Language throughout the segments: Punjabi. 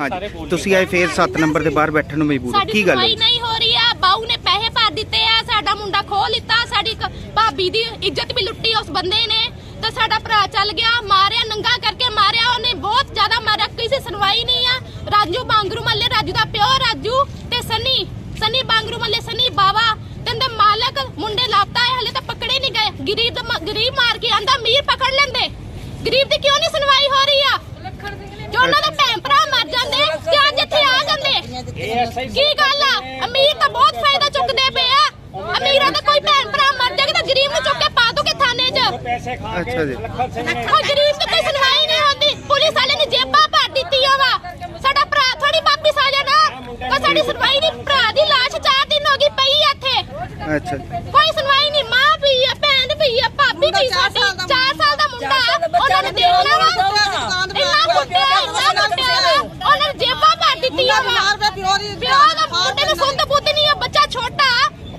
ਹਾਂਜੀ। ਤੁਸੀਂ ਆਏ ਫੇਰ 7 ਨੰਬਰ ਦੇ ਬਾਹਰ ਬੈਠਣ ਨੂੰ ਮਜਬੂਰ ਹੋ। ਕੀ ਗੱਲ ਹੋਈ? ਨਹੀਂ ਹੋ ਰਹੀ ਆ। ਬਾਊ ਨੇ ਪੈਸੇ ਭਰ ਦਿੱਤੇ ਆ ਸਾਡਾ ਮੁੰਡਾ ਖੋਹ ਲਿੱਤਾ ਸਾਡੀ ਭਾਬੀ ਦੀ ਇੱਜ਼ਤ ਵੀ ਲੁੱਟੀ ਉਸ ਬੰਦੇ ਨੇ। ਤੇ ਸਾਡਾ ਭਰਾ ਚੱਲ ਗਿਆ ਮਾਰਿਆ ਨੰਗਾ ਕਰਕੇ ਮਾਰਿਆ ਉਹਨੇ ਬਹੁਤ ਜ਼ਿਆਦਾ ਮਾਰਿਆ ਕਿਸੇ ਸੁਣਵਾਈ ਨਹੀਂ ਆ। ਰਾਜੂ ਬਾਂਗਰੂ ਮੱਲੇ ਰਾਜੂ ਦਾ ਪਿਓ ਰਾਜੂ ਤੇ ਸਨੀ। ਸਨੀ ਬਾਂਗਰੂ ਮੱਲੇ ਸਨੀ ਬਾਵਾ। ਤੰਦੇ ਮਾਲਕ ਮੁੰਡੇ ਲਾਪਤਾ ਹੈ ਹਲੇ ਤਾਂ ਪਕੜੇ ਨਹੀਂ ਗਏ। ਗਰੀਬ ਦਾ ਗਰੀਬ ਮਾਰ ਕੇ ਆਂਦਾ ਅਮੀਰ ਪਕੜ ਲੈਂਦੇ। ਗਰੀਬ ਦੀ ਕਿਉਂ ਨਹੀਂ ਸੁਣਵਾਈ ਹੋ ਰਹੀ ਆ? ਜੋ ਉਹਨਾਂ ਦੇ ਭੈਣ ਭਰਾ ਮਰ ਜਾਂਦੇ ਤੇ ਅੱਜ ਇੱਥੇ ਆ ਜਾਂਦੇ। ਕੀ ਗੱਲ ਆ? ਅਮੀਰ ਤਾਂ ਬਹੁਤ ਫਾਇਦਾ ਚੁੱਕਦੇ ਪਏ ਆ। ਅਮੀਰਾਂ ਦਾ ਕੋਈ ਭੈਣ ਭਰਾ ਮਰ ਜਾਏਗਾ ਤਾਂ ਗਰੀਬ ਨੂੰ ਚੁੱਕ ਕੇ ਪਾ ਦੋਗੇ ਥਾਣੇ 'ਚ। ਅੱਛਾ ਜੀ। ਉਹ ਗਰੀਬ ਤੇ ਕੋਈ ਸੁਣਵਾਈ ਨਹੀਂ ਹੁੰਦੀ। ਪੁਲਿਸ ਵਾਲੇ ਨੇ ਜੇਬਾਂ ਭਰ ਦਿੱਤੀ ਵਾ। ਸਾਡਾ ਭਰਾ ਥੋੜੀ ਵਾਪਿਸ ਆ ਜਾਣਾ। ਕੋਈ ਸਾਡੀ ਸੁਣਵਾਈ ਨਹੀਂ ਭਰਾ ਦੀ ਲਾਸ਼ 4 ਦਿਨ ਹੋ ਗਈ ਪਈ ਆ ਇੱਥੇ। ਅੱਛਾ ਜੀ। ਕੋਈ ਸੁਣਵਾਈ ਨਹੀਂ ਮਾਂ ਪਈ ਆ ਭੈਣ ਪਈ ਪਈ ਸਾਡੀ 4 ਸਾਲ ਦਾ ਮੁੰਡਾ ਉਹਨਾਂ ਨੇ ਦੇਖਣਾ ਵਾ ਇੰਨਾ ਕੁੱਟਿਆ ਇੰਨਾ ਕੁੱਟਿਆ ਵਾ। ਉਹਨਾਂ ਨੇ ਜੇਬਾਂ ਭਰ ਦਿੱਤੀਆਂ ਵਾ। ਪਿਓ ਦਾ ਮੁੰਡੇ ਨੂੰ ਸੁੱਧ ਬੁੱਧ ਨਹੀਂ ਆ ਬੱਚਾ ਛੋਟਾ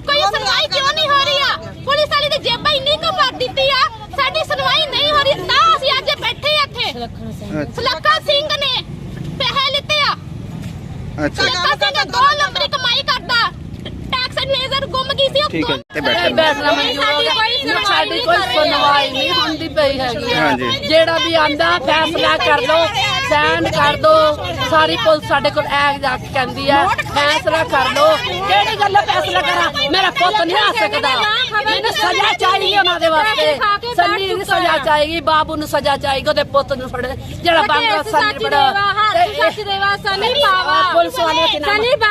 ਕੋਈ ਸੁਣਵਾਈ ਕਿਉਂ ਨਹੀਂ ਹੋ ਰਹੀ ਆ? ਪੁਲਿਸ ਵਾਲੀ ਦੀ ਜੇਬਾਂ ਇੰਨੀ ਕੁ ਭਰ ਦਿੱਤੀ ਆ। ਸਾਡੀ ਸੁਣਵਾਈ ਨਹੀਂ ਹੋ ਰਹੀ। ਤਾਂ ਅਸੀਂ ਅੱਜ ਬੈਠੇ ਇੱਥੇ। ਸੁਲੱਖਾ ਸਿੰਘ। ਨੇ ਪੈਸੇ ਲਿੱਤੇ ਆ। ਅੱਛਾ ਸੁਲੱਖਾ ਸਿੰਘ ਦੋ ਨੰਬਰੀ ਕਮਾਈ ਕਰਦਾ ਟੈਕਸ ਨੇਜ਼ਰ ਗੁੰਮ ਗਈ ਸੀ ਉਹ ਠੀਕ ਹੈ ਤੇ ਬੈਠਣ ਨੂੰ। ਬੈਠਣਾ ਮਨਜ਼ੂਰ ਹੋ ਗਿਆ ਸਾਡੀ ਕੋਈ ਸੁਣਵਾਈ ਨਹੀਂ ਹੁੰਦੀ ਪਈ ਹੈਗੀ। ਹਾਂਜੀ। ਜਿਹੜਾ ਵੀ ਆਂਦਾ ਫੈਸਲਾ ਕਰ ਲੋ ਸੈਂਡ ਕਰ ਦੋ। ਸਾਰੀ ਪੁਲਿਸ ਸਾਡੇ ਕੋਲ ਐ ਜਾ ਕੇ ਕਹਿੰਦੀ ਆ ਫੈਸਲਾ ਕਰ ਲੋ ਕਿਹੜੀ ਗੱਲ ਫੈਸਲਾ ਕਰਾਂ? ਮੇਰਾ ਪੁੱਤ ਨਹੀਂ ਆ ਸਕਦਾ। ਮੈਨੂੰ ਸਜ਼ਾ ਚਾਹੀਦੀ ਉਹਨਾਂ ਦੇ ਵਾਸਤੇ। ਸੰਨੀ ਨੂੰ ਸਜ਼ਾ ਚਾਹੀਦੀ ਬਾਬੂ ਨੂੰ ਸਜ਼ਾ ਚਾਹੀਦੀ ਉਹਦੇ ਪੁੱਤ ਨੂੰ ਫੜ ਜਿਹੜਾ ਬੰਗਾ ਸੰਨੀ ਫੜੋ ਸੱਚ ਦੇਵਾ ਸਨੀ ਪਾਵਾ। ਪੁਲਿਸ ਵਾਲੇ ਕਿ ਸਨੀ ਦਾ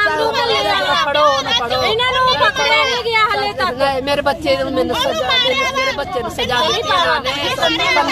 ਫੜੋ ਉਹਨੂੰ ਫੜੋ। ਇਹਨਾਂ ਨੂੰ ਪਕੜਿਆ ਨਹੀਂ ਗਿਆ ਹਲੇ ਤੱਕ। ਨਹੀਂ, ਮੇਰੇ ਬੱਚੇ ਨੂੰ ਮੈਨੂੰ ਸਜ਼ਾ ਮੇਰੇ ਬੱਚੇ ਨੂੰ ਸਜ਼ਾ ਦਿੱਤੀ ਉਹਨਾਂ ਨੇ ਸੰਨੀ ਫਿਰ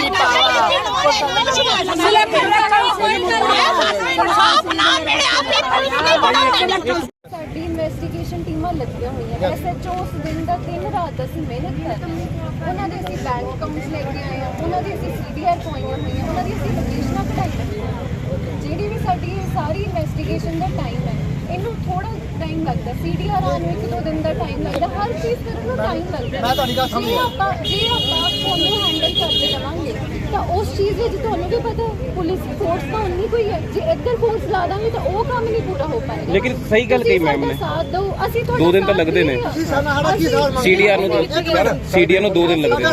ਸਾਡੀ ਇਨਵੈਸਟੀਗੇਸ਼ਨ ਟੀਮਾਂ ਲੱਗੀਆਂ ਹੋਈਆਂ ਐਸਐਚਓ ਉਸ ਦਿਨ ਦਾ ਦਿਨ ਰਾਤ ਅਸੀਂ ਮਿਹਨਤ ਕਰ ਰਹੇ ਹਾਂ। ਉਹਨਾਂ ਦੇ ਅਸੀਂ ਬੈਂਕ ਅਕਾਊਂਟਸ ਲੈ ਕੇ ਆਏ ਹਾਂ ਉਹਨਾਂ ਦੀ ਅਸੀਂ ਸੀਡੀਆਰ ਪਾਈਆਂ ਹੋਈਆਂ ਉਹਨਾਂ ਦੀ ਅਸੀਂ ਲੋਕੇਸ਼ਨਾਂ ਕਢਾਈਆਂ ਹੋਈਆਂ ਜਿਹੜੀ ਵੀ ਸਾਡੀ ਸਾਰੀ ਇਨਵੈਸਟੀਗੇਸ਼ਨ ਦਾ ਟਾਈਮ ਹੈ ਇਹਨੂੰ ਥੋੜਾ ਟਾਈਮ ਲੱਗਦਾ। ਸੀਡੀਆਰ ਆਉਣ ਨੂੰ ਇੱਕ ਦੋ ਦਿਨ ਦਾ ਟਾਈਮ ਲੱਗਦਾ। ਹਰ ਚੀਜ਼ ਕਰਨ ਨੂੰ ਟਾਈਮ ਲੱਗਦਾ। ਮੈਂ ਤੁਹਾਡੀ ਗੱਲ ਸਮਝ ਗਿਆ। ਆਪਾਂ ਜੇ ਆਪਾਂ ਉਹਨੂੰ ਹੈਂਡਲ ਕਰਦੇ ਰਵਾਂਗੇ ਤਾਂ ਉਸ ਚੀਜ਼ ਵਿੱਚ ਤੁਹਾਨੂੰ ਵੀ ਪਤਾ ਹੈ, ਪੁਲਿਸ ਫੋਰਸ ਤਾਂ ਉਨੀ ਕੋਈ ਹੈ। ਜੇ ਇੱਧਰ ਫੋਰਸ ਲਾ ਦਾਂਗੇ ਤਾਂ ਉਹ ਕੰਮ ਨਹੀਂ ਪੂਰਾ ਹੋ ਪਾਏਗਾ। ਲੇਕਿਨ ਸਹੀ ਗੱਲ ਕਹੀ ਮੈਮ ਨੇ। ਸਾਥ ਦਿਓ। ਅਸੀਂ ਤੁਹਾਡਾ ਦੋ ਦਿਨ ਤਾਂ ਸਾਥ ਲੱਗਦੇ ਨੇ। ਦੇ ਰਹੇ ਹਾਂ। ਸੀਡੀਆਰ ਨੂੰ ਤਾਂ ਸੀਡੀਆਰ ਨੂੰ 2 ਦਿਨ ਲੱਗਦੇ ਨੇ।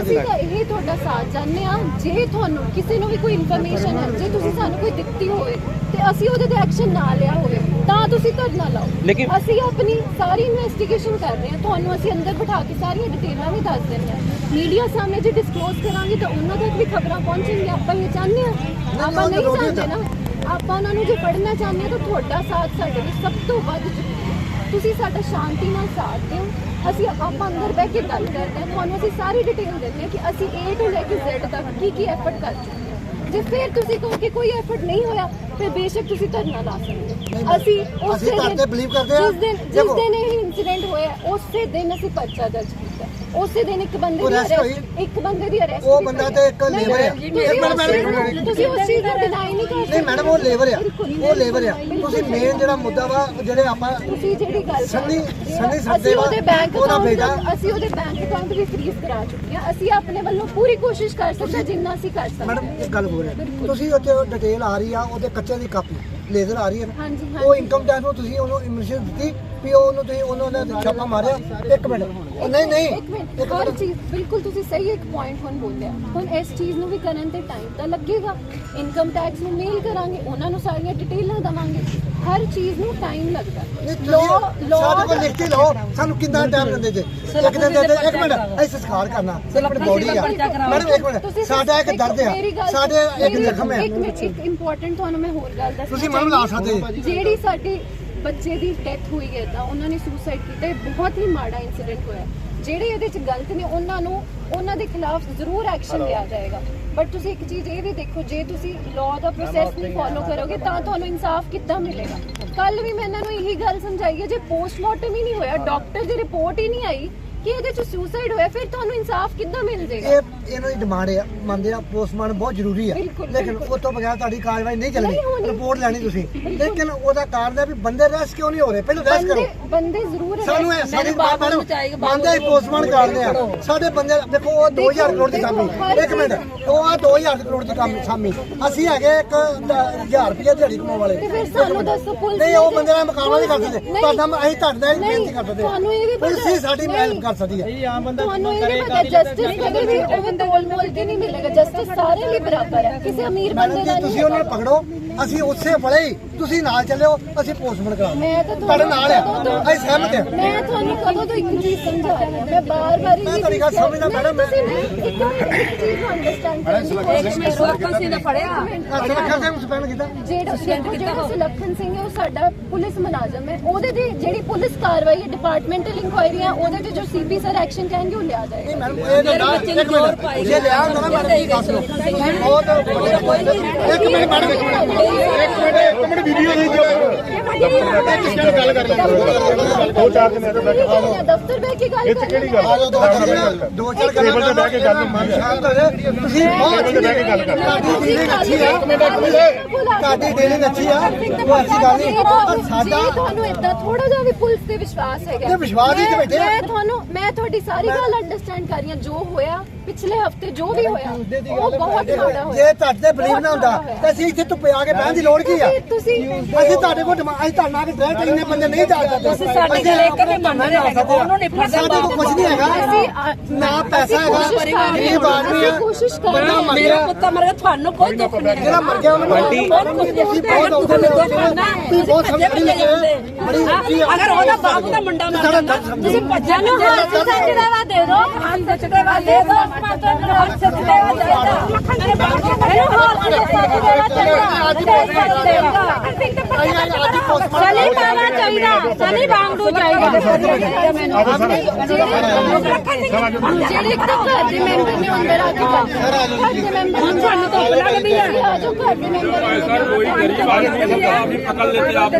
ਅਸੀਂ ਤਾਂ ਇਹ ਤੁਹਾਡਾ ਸਾਥ ਚਾਹੁੰਦੇ ਆ ਜੇ ਤੁਹਾਨੂੰ ਕਿਸੇ ਨੂੰ ਵੀ ਕੋਈ ਇਨਫੋਰਮੇਸ਼ਨ ਹੈ ਜੇ ਤੁਸੀਂ ਸਾਨੂੰ ਕੋਈ ਦਿੱਤੀ ਹੋਵੇ ਤੇ ਅਸੀਂ ਉਹਦੇ ਤੇ ਐਕਸ਼ਨ ਨਾ ਲਿਆ ਹੋਵੇ। ਤਾਂ ਤੁਸੀਂ ਧਰਨਾ ਲਾਓ। ਲੇਕਿਨ- ਅਸੀਂ ਆਪਣੀ ਸਾਰੀ ਇਨਵੈਸਟੀਗੇਸ਼ਨ ਕਰ ਰਹੇ ਹਾਂ। ਤੁਹਾਨੂੰ ਅਸੀਂ ਅੰਦਰ ਬਿਠਾ ਕੇ ਸਾਰੀਆਂ ਡਿਟੇਲਾਂ ਵੀ ਦੱਸ ਦਿੰਦੇ ਹਾਂ। ਮੀਡੀਆ ਸਾਹਮਣੇ ਜੇ ਡਿਸਕਲੋਜ਼ ਕਰਾਂਗੇ ਤਾਂ ਉਹਨਾਂ ਤੱਕ ਵੀ ਖਬਰਾਂ ਪਹੁੰਚਣਗੀਆਂ। ਆਪਾਂ ਇਹ ਚਾਹੁੰਦੇ ਹਾਂ। ਆਪਾਂ ਨਹੀਂ ਚਾਹੁੰਦੇ ਨਾ। ਆਪਾਂ ਉਹਨਾਂ ਨੂੰ ਜੇ ਪੜ੍ਹਨਾ ਚਾਹੁੰਦੇ ਹਾਂ ਤਾਂ ਤੁਹਾਡਾ ਸਾਥ ਸਾਡੇ ਲਈ ਸਭ ਤੋਂ ਵੱਧ ਜ਼ਰੂਰੀ ਹੈ। ਤੁਸੀਂ ਸਾਡਾ ਸ਼ਾਂਤੀ ਨਾਲ ਸਾਥ ਦਿਓ। ਅਸੀਂ ਆਪਾਂ ਅੰਦਰ ਬਹਿ ਕੇ ਗੱਲ ਕਰਦੇ ਹਾਂ। ਤੁਹਾਨੂੰ ਅਸੀਂ ਸਾਰੀ ਡਿਟੇਲ ਦਿੰਦੇ ਹਾਂ ਕਿ ਅਸੀਂ A ਤੋਂ ਲੈ ਕੇ Z ਤੱਕ ਕੀ ਕੀ ਐਫਰਟ ਕਰ ਚੁੱਕੇ ਹਾਂ। ਜੇ ਫਿਰ ਤੁਸੀਂ ਕਹੋ ਕਿ ਕੋਈ ਐਫਰਟ ਨਹੀਂ ਹੋਇਆ ਫਿਰ ਬੇਸ਼ੱਕ ਤੁਸੀਂ ਧਰਨਾ ਲਾ ਸਕਦੇ ਹੋ ਅਸੀਂ ਉਸੇ ਦਿਨ believe ਕਰਦੇ ਹਾਂ। ਜਿਸ ਦਿਨ ਜਿਸ। ਦਿਨ ਇਹ ਇਨਸੀਡੈਂਟ ਹੋਇਆ ਉਸੇ ਦਿਨ ਅਸੀਂ ਪਰਚਾ ਦਰਜ ਕੀਤਾ ਉਸੇ ਦਿਨ ਇੱਕ ਬੰਦੇ ਦੀ ਅਰੈਸਟ? ਇੱਕ ਬੰਦੇ ਦੀ ਅਰੈਸਟ ਉਹ ਬੰਦਾ ਤੇ ਇੱਕ labor ਹੈ। ਤੁਸੀਂ ਉਸ ਚੀਜ਼ ਨੂੰ ਡਿਨਾਈ ਨਹੀਂ ਕਰ ਨਹੀਂ ਮੈਡਮ ਉਹ ਲੇਬਰ ਆ। ਉਹ ਲੇਬਰ ਆ ਤੁਸੀਂ ਮੇਨ ਜਿਹੜਾ ਮੁੱਦਾ ਵਾ ਜਿਹੜੇ ਆਪਾਂ ਤੁਸੀਂ ਜਿਹੜੀ ਗੱਲ ਸੰਨੀ- ਸੰਨੀ ਅਸੀਂ ਸਚਦੇਵਾ, ਉਹਦੇ ਬੈਂਕ ਉਹਦਾ ਅਕਾਊਂਟ ਬੇਟਾ- ਅਸੀਂ ਉਹਦੇ ਬੈਂਕ ਅਕਾਊਂਟ ਵੀ ਫ੍ਰੀਜ਼ ਕਰਾ ਚੁੱਕੇ ਹਾਂ ਅਸੀਂ ਆਪਣੇ ਵੱਲੋਂ ਪੂਰੀ ਕੋਸ਼ਿਸ਼ ਕਰ ਸਕਦੇ ਜਿੰਨਾ ਅਸੀਂ ਕਰ ਸਕਦੇ ਮੈਡਮ ਇੱਕ ਗੱਲ ਹੋ ਰਿਹਾ ਤੁਸੀਂ ਉੱਥੇ ਡਿਟੇਲ ਆ ਰਹੀ ਆ ਉਹਦੇ ਕੱਚੇ ਦੀ ਕਾਪੀ ਲੇਜ਼ਰ ਆ ਰਹੀ ਹੈ ਨਾ? ਹਾਂਜੀ, ਉਹ। ਇਨਕਮ ਟੈਕਸ ਨੂੰ ਤੁਸੀਂ ਉਹਨੂੰ ਇਨਫੋਰਮੇਸ਼ਨ ਦਿੱਤੀ ਵੀ ਉਹ ਉਹਨੂੰ ਤੁਸੀਂ ਉਹਨਾਂ ਨੇ ਛਾਪਾ ਮਾਰਿਆ ਇੱਕ ਮਿੰਟ ਨਹੀਂ ਨਹੀਂ। ਇੱਕ ਮਿੰਟ ਇੱਕ ਹਰ ਚੀਜ਼ ਬਿਲਕੁਲ ਤੁਸੀਂ ਸਹੀ ਇੱਕ ਪੁਆਇੰਟ ਹੁਣ ਬੋਲਿਆ। ਹੁਣ ਇਸ ਚੀਜ਼ ਨੂੰ ਵੀ ਕਰਨ ਤੇ ਟਾਈਮ ਤਾਂ ਲੱਗੇਗਾ। ਇਨਕਮ ਟੈਕਸ ਨੂੰ ਮੇਲ ਕਰਾਂਗੇ ਉਹਨਾਂ ਨੂੰ ਸਾਰੀਆਂ ਡਿਟੇਲਾਂ ਦਵਾਂਗੇ। ਹਰ ਚੀਜ਼ ਨੂੰ ਟਾਈਮ ਲੱਗਦਾ। ਲੋ ਲੋ ਸਾਡੇ ਕੋਲ ਲਿਖ ਕੇ ਲਓ। ਸਾਨੂੰ ਕਿੰਨਾ ਟਾਈਮ ਦਿੰਦੇ ਜੇ? ਇੱਕ ਦਿਨ ਦੇ ਇੱਕ ਮਿੰਟ ਅਸੀਂ ਸੰਸਕਾਰ ਕਰਨਾ। ਮਿੰਟ ਬੋਡੀ ਆ। ਮੈਡਮ ਇੱਕ ਮਿੰਟ। ਸਾਡਾ ਇੱਕ ਦਰਦ ਆ। ਸਾਡੇ ਇੱਕ ਜ਼ਖਮ ਹੈ ਇੱਕ ਮਿੰਟ ਇੱਕ ਇੰਪੋਰਟੈਂਟ ਤੁਹਾਨੂੰ ਮੈਂ ਹੋਰ ਗੱਲ ਦੱਸਣਾ ਤੁਸੀਂ ਮੈਨੂੰ ਲਾ ਸਕਦੇ। ਜਿਹੜੀ ਸਾਡੀ ਬੱਚੇ ਦੀ ਡੈਥ ਹੋਈ ਹੈ ਤਾਂ ਉਹਨਾਂ ਨੇ ਸੁਸਾਈਡ ਕੀਤਾ ਇਹ ਬਹੁਤ ਹੀ ਮਾੜਾ ਇਨਸੀਡੈਂਟ ਹੋਇਆ ਜਿਹੜੇ ਇਹਦੇ ਚ ਗਲਤ ਨੇ ਉਹਨਾਂ ਨੂੰ ਉਹਨਾਂ ਦੇ ਖਿਲਾਫ ਜ਼ਰੂਰ ਐਕਸ਼ਨ ਲਿਆ ਜਾਏਗਾ। ਬਟ ਤੁਸੀਂ ਇੱਕ ਚੀਜ਼ ਇਹ ਵੀ ਦੇਖੋ ਜੇ ਤੁਸੀਂ ਲਾਅ ਦਾ ਪ੍ਰੋਸੈਸ ਨਹੀਂ ਫੋਲੋ ਕਰੋਗੇ ਤਾਂ ਤੁਹਾਨੂੰ ਇਨਸਾਫ ਕਿੱਦਾਂ ਮਿਲੇਗਾ? ਕੱਲ ਵੀ ਮੈਂ ਇਹਨਾਂ ਨੂੰ ਇਹੀ ਗੱਲ ਸਮਝਾਈ ਹੈ ਜੇ ਪੋਸਟਮਾਰਟਮ ਹੀ ਨਹੀਂ ਹੋਇਆ ਡਾਕਟਰ ਦੀ ਰਿਪੋਰਟ ਹੀ ਨਹੀਂ ਆਈ ਕਿ ਇਹਦੇ ਚ ਸੁਸਾਈਡ ਹੋਇਆ ਫਿਰ ਤੁਹਾਨੂੰ ਇਨਸਾਫ ਕਿੱਦਾਂ ਮਿਲ ਜਾਏਗਾ ਇਹ ਇਹਨਾਂ ਦੀ ਡਿਮਾਂਡ ਹੈ ਮੰਨਦੇ ਆ ਪੋਸਟਮਾਰਟਮ ਬਹੁਤ ਜ਼ਰੂਰੀ ਹੈ ਬਿਲਕੁਲ, ਲੇਕਿਨ ਉਹ ਤੋਂ ਬਗੈਰ ਤੁਹਾਡੀ ਕਾਰਵਾਈ ਨਹੀਂ ਚੱਲਣੀ। ਨਹੀਂ ਹੋਣੀ। ਰਿਪੋਰਟ ਲੈਣੀ ਤੁਸੀਂ। ਲੇਕਿਨ ਉਹਦਾ ਕਾਰਨ ਹੈ ਵੀ ਬੰਦੇ ਰੈਸਟ ਕਿਉਂ ਨਹੀਂ ਹੋ ਰਹੇ? ਪਹਿਲਾਂ ਰੈਸਟ ਕਰੋ। ਬੰਦੇ ਬੰਦੇ ਜ਼ਰੂਰ ਸਾਨੂੰ ਇਹ ਸਾਡੀ ਬਾਤ ਮੈਡਮ ਬੰਦੇ ਪੋਸਟਮਾਰਟਮ ਕਰਦੇ ਆ ਸਾਡੇ ਬੰਦੇ ਦੇਖੋ ਉਹ 2000 ਕਰੋੜ ਦੀ ਕਾਮੀ। ਇੱਕ ਮਿੰਟ। ਉਹ ਆ 2000 ਕਰੋੜ ਦੀ ਕਾਮੀ ਸਾਮੀ। ਅਸੀਂ ਹੈਗੇ ਇੱਕ 1000 ਰੁਪਏ ਦਿਹਾੜੀ ਕਮਾਉਣ ਵਾਲੇ। ਤੇ ਫਿਰ ਸਾਨੂੰ ਦੱਸੋ ਪੁਲਿਸ ਨਹੀਂ ਉਹ ਬੰਦੇ ਨਾਲ ਮੁਕਾਬਲਾ ਨਹੀਂ ਕਰ ਸਕਦੇ। ਤੁਹਾਡਾ ਅਸੀਂ ਤੁਹਾਡੇ ਨਾਲ ਹੀ ਬੇਨਤੀ ਕਰ ਸਕਦੇ। ਪੁਲਿਸ ਹੀ ਸਾਡੀ ਨਹੀਂ। ਕਰ ਸਕਦੀ ਹੈ। ਤੁਹਾਨੂੰ ਇਹ ਪਤਾ ਜਸਟਿਸ ਕਦੇ ਵੀ ਉਹ ਤੋਲ ਮੋਲ ਕੇ ਨਹੀਂ ਮਿਲੇਗਾ। ਜਸਟਿਸ ਸਾਰੇ ਲਈ ਬਰਾਬਰ ਹੈ। ਕਿਸੇ ਅਮੀਰ ਬੰਦੇ ਮੈਡਮ ਦਾ ਜੀ ਨਹੀਂ ਤੁਸੀਂ ਉਹਨਾਂ ਨੂੰ ਪਕੜੋ। ਅਸੀਂ ਉਸੇ ਵੇਲੇ ਹੀ ਤੁਸੀਂ ਨਾਲ ਚੱਲਿਓ ਅਸੀਂ ਪੋਸਟਮਾਰਟਮ ਕਰਾਵਾਂਗੇ ਮੈਂ ਤਾਂ ਤੁਹਾਡੇ ਨਾਲ ਆ। ਅਸੀਂ ਸਹਿਮਤ ਹਾਂ। ਮੈਂ ਤੁਹਾਨੂੰ ਕਦੋਂ ਤੋਂ ਇੱਕ ਚੀਜ਼ ਸਮਝਾ ਰਹੀ ਹਾਂ। ਮੈਂ ਬਾਰ-ਬਾਰ ਇਹ ਮੈਂ ਤੁਹਾਡੀ ਗੱਲ ਸਮਝਦਾ ਮੈਡਮ, ਮੈਂ- ਤੁਸੀਂ ਇੱਕ ਇੱਕ ਚੀਜ਼ ਅੰਡਰਸਟੈਂਡ ਕਰੋ ਸੁਲੱਖਣ ਸਿੰਘ ਨੇ ਫੜਿਆ ਅੱਛਾ ਰੱਖਿਆ ਸਿੰਘ ਸਪੈਂਡ ਕੀਤਾ। ਜਿਹੜਾ ਦੇਖੋ ਜਿਹੜਾ ਸੁਲੱਖਣ ਸਿੰਘ ਹੈ ਉਹ ਸਾਡਾ ਪੁਲਿਸ ਮੁਲਾਜ਼ਮ ਹੈ। ਉਹਦੇ ਤੇ ਜਿਹੜੀ ਪੁਲਿਸ ਕਾਰਵਾਈ ਹੈ ਡਿਪਾਰਟਮੈਂਟਲ ਇਨਕੁਆਇਰੀ ਹੈ ਉਹਦੇ ਤੇ ਜੋ ਸੀਪੀ ਸਰ ਐਕਸ਼ਨ ਕਹਿਣਗੇ ਉਹ ਲਿਆ ਜਾਏਗਾ ਮੈਡਮ ਇਹ ਤਾਂ ਨਾ ਇੱਕ ਮਿੰਟ ਜੇ ਲਿਆ ਹੁੰਦਾ ਨਾ ਮੈਡਮ ਜੀ ਦੱਸ ਲਓ ਬਹੁਤ ਇੱਕ ਮਿੰਟ ਮੈਡਮ ਇੱਕ ਮਿੰਟ ਇੱਕ ਮਿੰਟ ਇੱਕ ਮਿੰਟ ਵੀਡੀਓ ਨਹੀਂ ਦੋ ਚਾਰ ਦਿਨ ਦਫ਼ਤਰ ਬੈ ਕੇ ਗੱਲ ਕਰ ਕਿਹੜੀ ਆ ਜਾਓ ਦੋ ਚਾਰ ਦੋ ਚਾਰ ਗੱਲਾਂ ਤੇ ਬਹਿ ਕੇ ਗੱਲ ਸ਼ਾਂਤ ਹੋ ਜਾਓ ਤੁਸੀਂ ਬਹੁਤ ਅੱਛੀ ਬਹਿ ਕੇ ਗੱਲ ਕਰ ਤੁਹਾਡੀ ਡੀਲਿੰਗ ਅੱਛੀ ਆ ਇੱਕ ਮਿੰਟ ਇੱਕ ਮਿੰਟ ਤੁਹਾਡੀ ਡੀਲਿੰਗ ਅੱਛੀ ਆ ਉਹ ਅੱਛੀ ਗੱਲ ਨਹੀਂ ਪਰ ਸਾਡਾ ਜੇ ਤੁਹਾਨੂੰ ਇਦਾਂ ਥੋੜਾ ਜਿਹਾ ਵੀ ਪੁਲਿਸ ਤੇ ਵਿਸ਼ਵਾਸ ਹੈਗਾ ਤੇ ਵਿਸ਼ਵਾਸ ਹੀ ਤੇ ਬੈਠੇ। ਮੈਂ ਤੁਹਾਨੂੰ ਮੈਂ ਤੁਹਾਡੀ ਸਾਰੀ ਗੱਲ ਅੰਡਰਸਟੈਂਡ ਕਰ ਰਹੀ ਹਾਂ। ਜੋ ਹੋਇਆ ਪਿਛਲੇ ਹਫ਼ਤੇ ਜੋ ਵੀ ਹੋਇਆ ਉਹ ਬਹੁਤ ਮਾੜਾ ਹੋਇਆ। ਜੇ ਤੁਹਾਡੇ ਤੇ ਬਲੀਵ ਨਾ ਹੁੰਦਾ ਤਾਂ ਅਸੀਂ ਇੱਥੇ ਧੁੱਪੇ ਆ ਕੇ ਬਹਿਣ ਦੀ ਲੋੜ ਕੀ ਆ? ਤੁਸੀਂ- ਅਸੀਂ ਤੁਹਾਡੇ ਕੋਲ ਅਸੀਂ ਤੁਹਾਡੇ ਨਾਲ ਡਾਇਰੈਕਟ ਇੰਨੇ ਬੰਦੇ ਨਹੀਂ ਜਾ ਸਕਦੇ। ਤੁਸੀਂ ਸਾਡੇ ਕੋਲ ਇੱਕ ਵੀ ਬੰਦਾ ਨਹੀਂ ਹੈਗਾ, ਉਹਨੂੰ ਫੜਦੇ ਸਾਡੇ ਕੋਲ ਕੁਝ ਨਹੀਂ ਹੈਗਾ। ਅਸੀਂ ਨਾ ਪੈਸਾ ਹੈਗਾ। ਗਰੀਬ ਆਦਮੀ ਆ ਕੋਸ਼ਿਸ਼ ਕਰ ਰਹੇ ਹਾਂ। ਮਰ ਪੁੱਤ ਮਰ ਗਿਆ। ਤੁਹਾਨੂੰ ਕੋਈ ਦੁੱਖ ਨਹੀਂ। ਜਿਹੜਾ ਮਰ ਗਿਆ ਉਹਨੂੰ ਆਂਟੀ, ਤੁਸੀਂ ਬਹੁਤ ਔਖੇ ਨੇ ਤੁਸੀਂ ਬਹੁਤ ਸਮਝੀ ਨਹੀਂ ਅਗਰ ਉਹਦਾ ਬਾਪ ਦਾ ਮੁੰਡਾ ਮਰ ਜਾਂਦਾ ਤੁਸੀਂ ਭੱਜਿਆ ਨੂੰ। ਹੱਥ ਸੱਚਦੇਵਾ ਦੇ ਦਿਓ। ਹੱਥ ਸੱਚਦੇਵਾ ਦੇ ਦਿਓ। ਹੱਥ ਸੱਚਦੇਵਾ ਦੇ ਦਿਓ। ਅਰੇ ਬਾਪ ਇਹਨੂੰ ਹੱਥ ਸੱਚਦੇਵਾ ਚਾਹੀਦਾ ਚਲੀ ਪਾਣਾ ਚਾਹੀਦਾ। ਚਲੀ ਬਾਂਗੜੂ ਚਾਹੀਦਾ। ਜਿਹੜੀ ਇੱਕ ਘਰ ਦੇ ਮੈਂਬਰ ਨੇ ਅੰਦਰ ਆ ਕੇ ਘਰ ਦੇ ਮੈਂਬਰ ਨੂੰ ਸਾਨੂੰ ਤਾਂ ਲੱਗਦੀ ਆ ਜੋ। ਘਰ ਦੇ ਮੈਂਬਰ ਕੋਈ ਗਰੀਬ ਆਦਮੀ ਆਪ ਹੀ ਪਕੜ ਲੈਤੇ ਆਪ